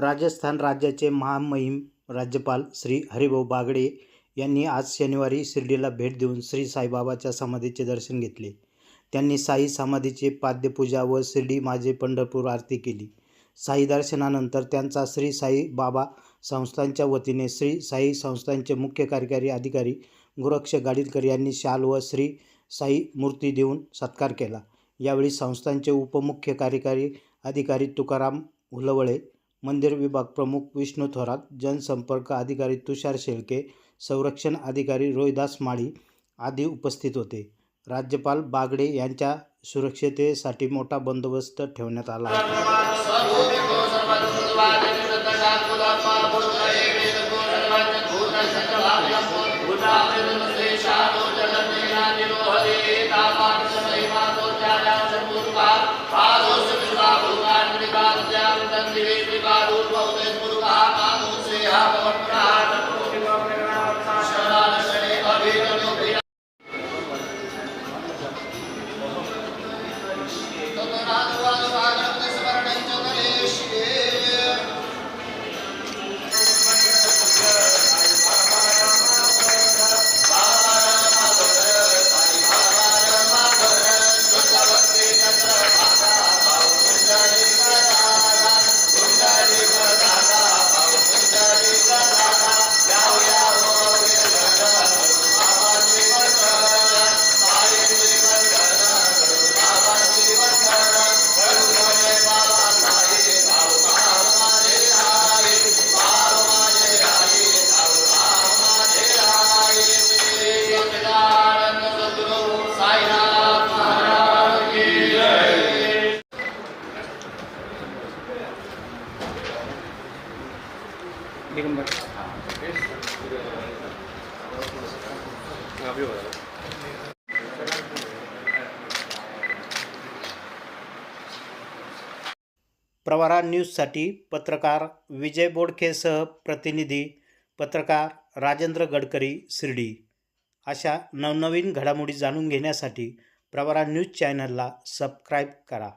राजस्थान राज्याचे महामहिम राज्यपाल श्री हरिभाऊ बागडे यांनी आज शनिवारी शिर्डीला भेट देऊन श्री साईबाबाच्या समाधीचे दर्शन घेतले. त्यांनी साई समाधीचे पाद्यपूजा व शिर्डी माझे पंढरपूर आरती केली. साई दर्शनानंतर त्यांचा श्री साई बाबा संस्थांच्या वतीने श्री साई संस्थांचे मुख्य कार्यकारी अधिकारी गोरक्ष गाडीलकर यांनी शाल व श्री साई मूर्ती देऊन सत्कार केला. यावेळी संस्थांचे उपमुख्य कार्यकारी अधिकारी तुकाराम हुलवळे मंदिर विभाग प्रमुख विष्णू थोरात जनसंपर्क अधिकारी तुषार शेळके संरक्षण अधिकारी रोहिदास माळी आदी उपस्थित होते. राज्यपाल बागडे यांच्या सुरक्षिततेसाठी मोठा बंदोबस्त ठेवण्यात आला आहे प्रवारा न्यूजसाठी पत्रकार विजय बोडखेसह प्रतिनिधी पत्रकार राजेंद्र गडकरी शिर्डी. अशा नवनवीन घडामोडी जाणून घेण्यासाठी प्रवारा न्यूज चॅनलला सबस्क्राईब करा.